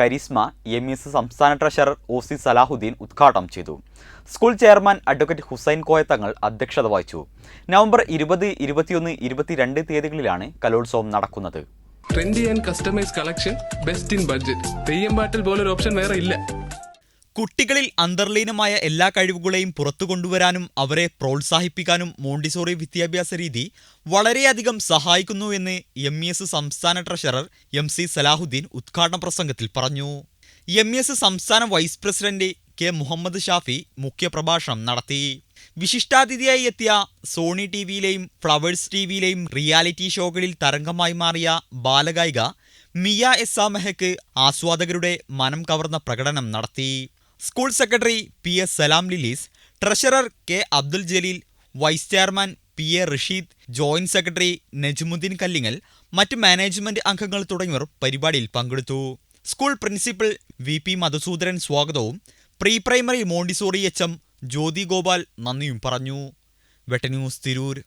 Charisma M S സംസ്ഥാന treasurer O C Salahuddin ഉദ്ഘാടനം ചെയ്തു. School chairman advocate Hussain Koya Thangal അധ്യക്ഷത വഹിച്ചു. നവംബർ ഇരുപത് ഇരുപത്തിയൊന്ന് ഇരുപത്തിരണ്ട് തീയതികളിലാണ് കലോത്സവം നടക്കുന്നത്. Trendy and customise collection best in budget Theyyam പാട്ടിൽ പോലൊരു ഓപ്ഷൻ വേറെ ഇല്ല. കുട്ടികളിൽ അന്തർലീനമായ എല്ലാ കഴിവുകളെയും പുറത്തു കൊണ്ടുവരാനും അവരെ പ്രോത്സാഹിപ്പിക്കാനും മോണ്ടിസോറി വിദ്യാഭ്യാസ രീതി വളരെയധികം സഹായിക്കുന്നു എന്ന് എം എസ് സംസ്ഥാന ട്രഷറർ എം സി സലാഹുദ്ദീൻ ഉദ്ഘാടന പ്രസംഗത്തിൽ പറഞ്ഞു. എം എസ് സംസ്ഥാന vice president K Muhammad Shafi മുഖ്യപ്രഭാഷണം നടത്തി. വിശിഷ്ടാതിഥിയായി എത്തിയ സോണി ടി വിയിലെയും ഫ്ലവേഴ്സ് ടി വിയിലെയും റിയാലിറ്റി ഷോകളിൽ തരംഗമായി മാറിയ ബാലഗായിക മിയ എസ് ആ മെഹക്ക് ആസ്വാദകരുടെ മനം കവർന്ന പ്രകടനം നടത്തി. School secretary P S Salam ലിലീസ് treasurer K Abdul Jaleel vice chairman P A Rasheed joint secretary Najmuddeen Kallingal മറ്റ് മാനേജ്മെന്റ് അംഗങ്ങൾ തുടങ്ങിയവർ പരിപാടിയിൽ പങ്കെടുത്തു. School principal V P Madhusudaran സ്വാഗതവും pre primary Montessori H M Jyothi Gopal നന്ദിയും പറഞ്ഞു. വെട്ടന്യൂസ് തിരൂർ.